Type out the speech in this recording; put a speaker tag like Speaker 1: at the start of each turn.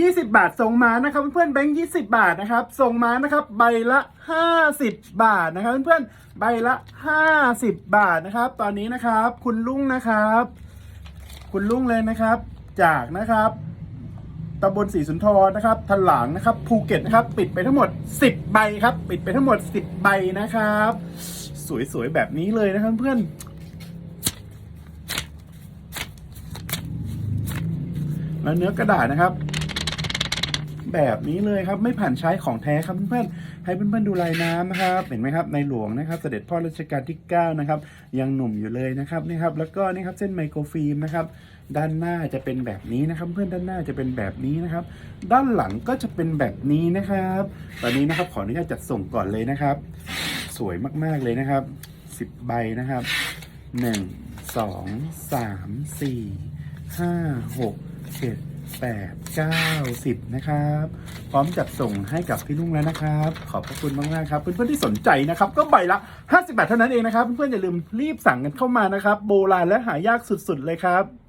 Speaker 1: 20 บาทส่งมานะครับเพื่อนๆแบงค์20 บาทนะครับส่งมานะครับใบละ 50 บาทนะครับเพื่อนๆใบละ 50 บาทนะครับ ตอนนี้นะครับคุณลุงนะครับ คุณลุงเลยนะครับ จากนะครับตำบลศรีสุนทรนะครับถลางนะครับภูเก็ตนะครับปิดไปทั้งหมด 10 ใบครับ ปิดไปทั้งหมด 10 ใบนะครับ สวยๆแบบนี้เลยนะครับเพื่อนแล้วเนื้อกระดาษนะครับ แบบนี้เลยครับ ไม่ผ่านใช้ของแท้ครับเพื่อนๆให้เพื่อนๆดูลายน้ำนะครับ เห็นไหมครับในหลวงนะครับ เสด็จพ่อรัชกาลที่9นะครับยังหนุ่มอยู่เลยนะครับนี่ครับแล้วก็นี่ครับเส้นไมโครฟิล์มนะครับ ด้านหน้าจะเป็นแบบนี้นะครับ เพื่อนด้านหน้าจะเป็นแบบนี้นะครับ ด้านหลังก็จะเป็นแบบนี้นะครับ ตอนนี้นะครับขออนุญาตจัดส่งก่อนเลยนะครับ สวยมากๆเลยนะครับ 10 ใบนะครับหนึ่งสองสามสี่ห้าหกเจ็ดแปดเก้าสิบนะครับ พร้อมจัดส่งให้กับพี่ลุงแล้วนะครับ ขอบพระคุณมากมากครับ เพื่อนๆที่สนใจนะครับ ก็ใบละ 50 บาทเท่านั้นเองนะครับ เพื่อนๆอย่าลืมรีบสั่งกันเข้ามานะครับ โบราณและหายากสุดๆเลยครับ